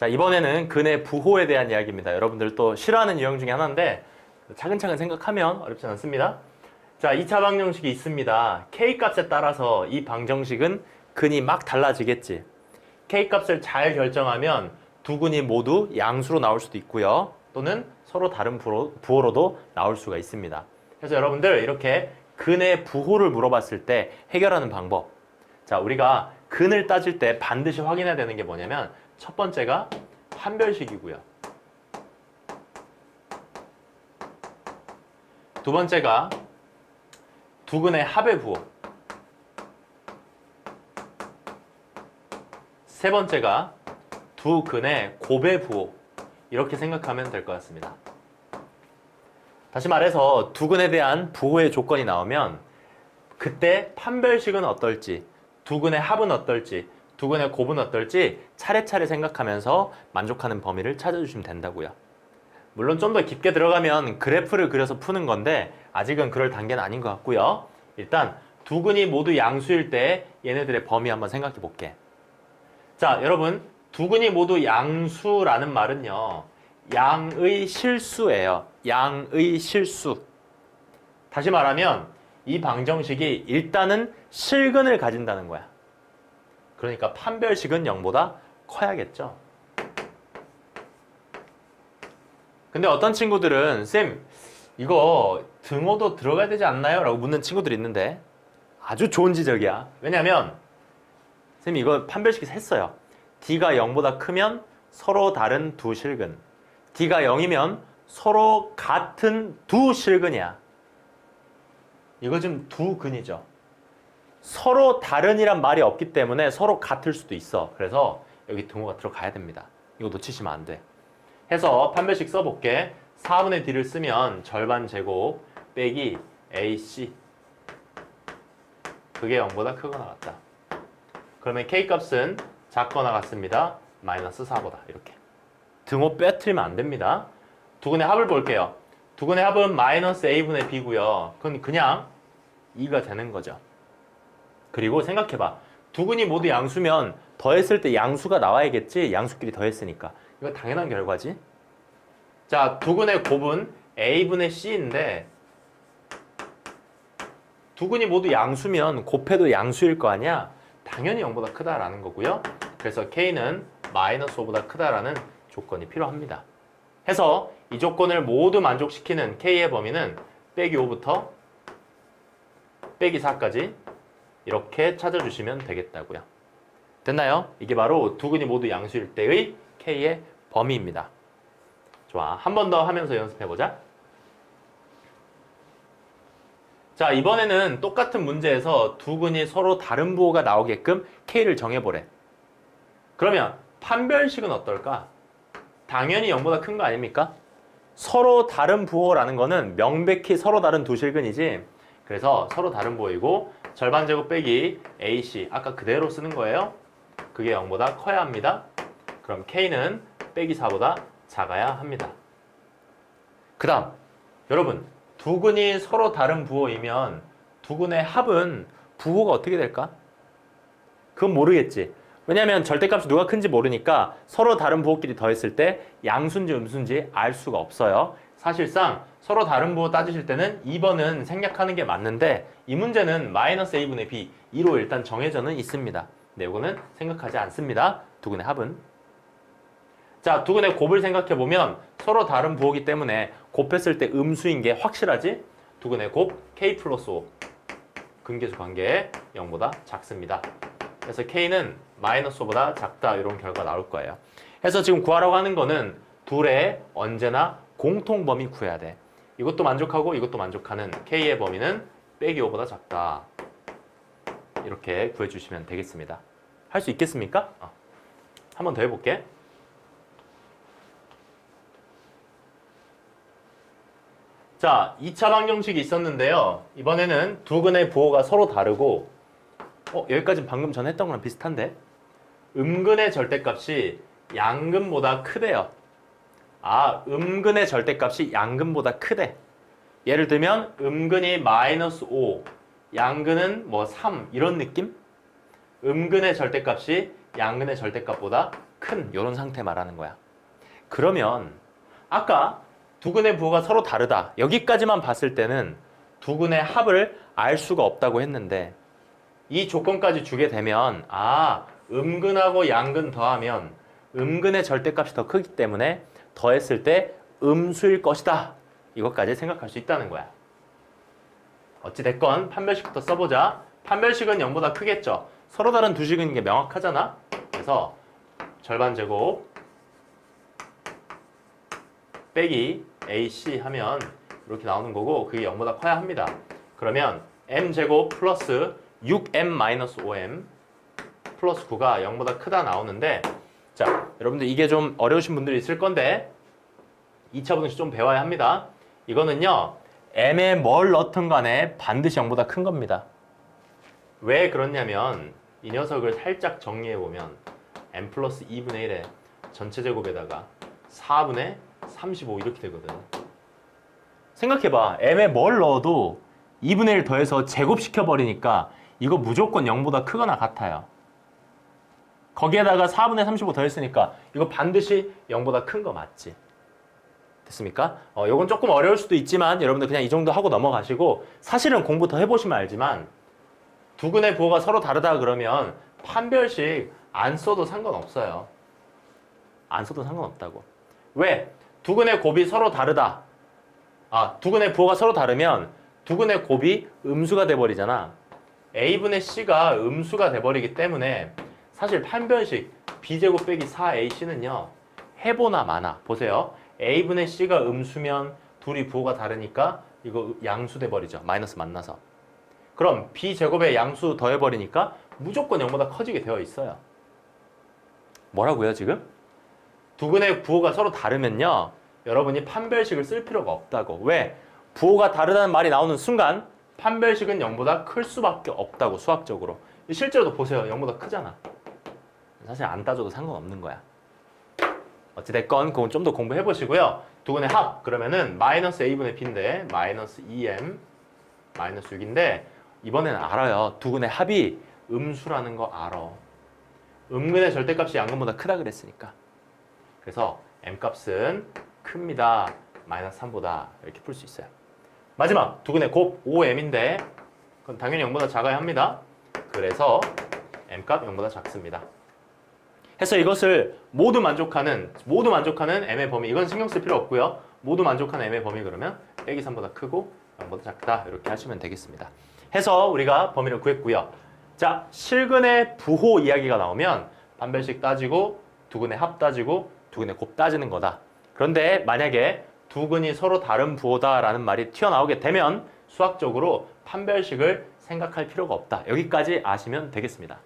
자, 이번에는 근의 부호에 대한 이야기입니다. 여러분들 또 싫어하는 유형 중에 하나인데 차근차근 생각하면 어렵지 않습니다. 자, 2차 방정식이 있습니다. k 값에 따라서 이 방정식은 근이 막 달라지겠지. k 값을 잘 결정하면 두 근이 모두 양수로 나올 수도 있고요. 또는 서로 다른 부호, 부호로도 나올 수가 있습니다. 그래서 여러분들 이렇게 근의 부호를 물어봤을 때 해결하는 방법. 자, 우리가 근을 따질 때 반드시 확인해야 되는 게 뭐냐면 첫 번째가 판별식이고요. 두 번째가 두 근의 합의 부호. 세 번째가 두 근의 곱의 부호. 이렇게 생각하면 될 것 같습니다. 다시 말해서 두 근에 대한 부호의 조건이 나오면 그때 판별식은 어떨지, 두 근의 합은 어떨지, 두 근의 곱은 어떨지 차례차례 생각하면서 만족하는 범위를 찾아주시면 된다고요. 물론 좀 더 깊게 들어가면 그래프를 그려서 푸는 건데 아직은 그럴 단계는 아닌 것 같고요. 일단 두 근이 모두 양수일 때 얘네들의 범위 한번 생각해 볼게. 자, 여러분 두 근이 모두 양수라는 말은요. 양의 실수예요. 양의 실수. 다시 말하면 이 방정식이 일단은 실근을 가진다는 거야. 그러니까 판별식은 0보다 커야겠죠. 근데 어떤 친구들은 쌤 이거 등호도 들어가야 되지 않나요? 라고 묻는 친구들이 있는데 아주 좋은 지적이야. 왜냐면 쌤 이거 판별식에서 했어요. D가 0보다 크면 서로 다른 두 실근. D가 0이면 서로 같은 두 실근이야. 이거 지금 두 근이죠. 서로 다른이란 말이 없기 때문에 서로 같을 수도 있어. 그래서 여기 등호가 들어가야 됩니다. 이거 놓치시면 안 돼. 해서 판별식 써볼게. 4분의 D를 쓰면 절반 제곱 빼기 AC 그게 0보다 크거나 같다. 그러면 K 값은 작거나 같습니다. 마이너스 4보다 이렇게. 등호 빼뜨리면 안 됩니다. 두 근의 합을 볼게요. 두 근의 합은 마이너스 A분의 B고요. 그건 그냥 2가 되는 거죠. 그리고 생각해봐. 두 근이 모두 양수면 더했을 때 양수가 나와야겠지. 양수끼리 더했으니까. 이거 당연한 결과지. 자, 두 근의 곱은 A분의 C인데 두 근이 모두 양수면 곱해도 양수일 거 아니야? 당연히 0보다 크다라는 거고요. 그래서 K는 마이너스 5보다 크다라는 조건이 필요합니다. 해서 이 조건을 모두 만족시키는 K의 범위는 빼기 5부터 빼기 4까지 이렇게 찾아주시면 되겠다고요. 됐나요? 이게 바로 두 근이 모두 양수일 때의 K의 범위입니다. 좋아. 한 번 더 하면서 연습해보자. 자, 이번에는 똑같은 문제에서 두 근이 서로 다른 부호가 나오게끔 K를 정해보래. 그러면 판별식은 어떨까? 당연히 0보다 큰 거 아닙니까? 서로 다른 부호라는 거는 명백히 서로 다른 두 실근이지. 그래서 서로 다른 부호이고 절반 제곱 빼기 AC 아까 그대로 쓰는 거예요. 그게 0보다 커야 합니다. 그럼 K는 빼기 4보다 작아야 합니다. 그 다음 여러분 두 근이 서로 다른 부호이면 두 근의 합은 부호가 어떻게 될까? 그건 모르겠지. 왜냐하면 절대값이 누가 큰지 모르니까 서로 다른 부호끼리 더했을 때 양수인지 음수인지 알 수가 없어요. 사실상 서로 다른 부호 따지실 때는 2번은 생략하는 게 맞는데 이 문제는 마이너스 a분의 b 2로 일단 정해져는 있습니다. 네, 이거는 생각하지 않습니다. 두 근의 합은. 자, 두 근의 곱을 생각해 보면 서로 다른 부호기 때문에 곱했을 때 음수인 게 확실하지? 두 근의 곱 k 플러스 5 근계수 관계 0보다 작습니다. 그래서 k는 마이너스 5보다 작다 이런 결과 나올 거예요. 그래서 지금 구하라고 하는 거는 둘의 언제나 공통 범위 구해야 돼. 이것도 만족하고 이것도 만족하는 k의 범위는 빼기 5보다 작다. 이렇게 구해주시면 되겠습니다. 할 수 있겠습니까? 어. 한번 더 해볼게. 자, 2차 방정식이 있었는데요. 이번에는 두 근의 부호가 서로 다르고 어, 여기까지 방금 전 했던 거랑 비슷한데 음근의 절대값이 양근보다 크대요. 아, 음근의 절대값이 양근보다 크대. 예를 들면 음근이 마이너스 5, 양근은 뭐 3 이런 느낌? 음근의 절대값이 양근의 절대값보다 큰 이런 상태 말하는 거야. 그러면 아까 두 근의 부호가 서로 다르다. 여기까지만 봤을 때는 두 근의 합을 알 수가 없다고 했는데 이 조건까지 주게 되면 아 음근하고 양근 더하면 음근의 절대값이 더 크기 때문에 더했을 때 음수일 것이다. 이것까지 생각할 수 있다는 거야. 어찌됐건 판별식부터 써보자. 판별식은 0보다 크겠죠. 서로 다른 두 식은 이게 명확하잖아. 그래서 절반 제곱 빼기 AC 하면 이렇게 나오는 거고 그게 0보다 커야 합니다. 그러면 m제곱 플러스 6m-5m 플러스 9가 0보다 크다 나오는데 자 여러분들 이게 좀 어려우신 분들이 있을 건데 2차 분식 좀 배워야 합니다. 이거는요 m에 뭘 넣든 간에 반드시 0보다 큰 겁니다. 왜 그렇냐면 이 녀석을 살짝 정리해 보면 m 플러스 2분의 1의 전체 제곱에다가 4분의 35 이렇게 되거든. 생각해봐. m에 뭘 넣어도 2분의 1 더해서 제곱시켜 버리니까 이거 무조건 0보다 크거나 같아요. 거기에다가 4분의 35 더했으니까 이거 반드시 0보다 큰 거 맞지? 됐습니까? 어, 요건 조금 어려울 수도 있지만 여러분들 그냥 이 정도 하고 넘어가시고 사실은 공부 더 해보시면 알지만 두근의 부호가 서로 다르다 그러면 판별식 안 써도 상관없어요. 안 써도 상관없다고. 왜? 두근의 곱이 서로 다르다. 아, 두근의 부호가 서로 다르면 두근의 곱이 음수가 돼버리잖아. a분의 c가 음수가 돼버리기 때문에 사실 판별식 b제곱 빼기 4ac는요. 해보나 마나. 보세요. a분의 c가 음수면 둘이 부호가 다르니까 이거 양수 돼버리죠. 마이너스 만나서. 그럼 b제곱에 양수 더해버리니까 무조건 0보다 커지게 되어 있어요. 뭐라고요 지금? 두 근의 부호가 서로 다르면요. 여러분이 판별식을 쓸 필요가 없다고. 왜? 부호가 다르다는 말이 나오는 순간 판별식은 0보다 클 수밖에 없다고 수학적으로. 실제로도 보세요. 0보다 크잖아. 사실 안 따져도 상관없는 거야. 어찌됐건 그건 좀 더 공부해 보시고요. 두근의 합 그러면은 마이너스 a분의 b인데 마이너스 2m 마이너스 6인데 이번에는 알아요. 두근의 합이 음수라는 거 알아. 음근의 절대값이 양근보다 크다 그랬으니까. 그래서 m 값은 큽니다. 마이너스 3보다 이렇게 풀 수 있어요. 마지막 두 근의 곱 5m인데 그건 당연히 0보다 작아야 합니다. 그래서 m 값 0보다 작습니다. 해서 이것을 모두 만족하는 모두 만족하는 m의 범위 이건 신경 쓸 필요 없고요. 모두 만족하는 m의 범위 그러면 빼기 3보다 크고 0보다 작다 이렇게 하시면 되겠습니다. 해서 우리가 범위를 구했고요. 자 실근의 부호 이야기가 나오면 반별식 따지고 두근의 합 따지고 두근의 곱 따지는 거다. 그런데 만약에 두 근이 서로 다른 부호다라는 말이 튀어나오게 되면 수학적으로 판별식을 생각할 필요가 없다. 여기까지 아시면 되겠습니다.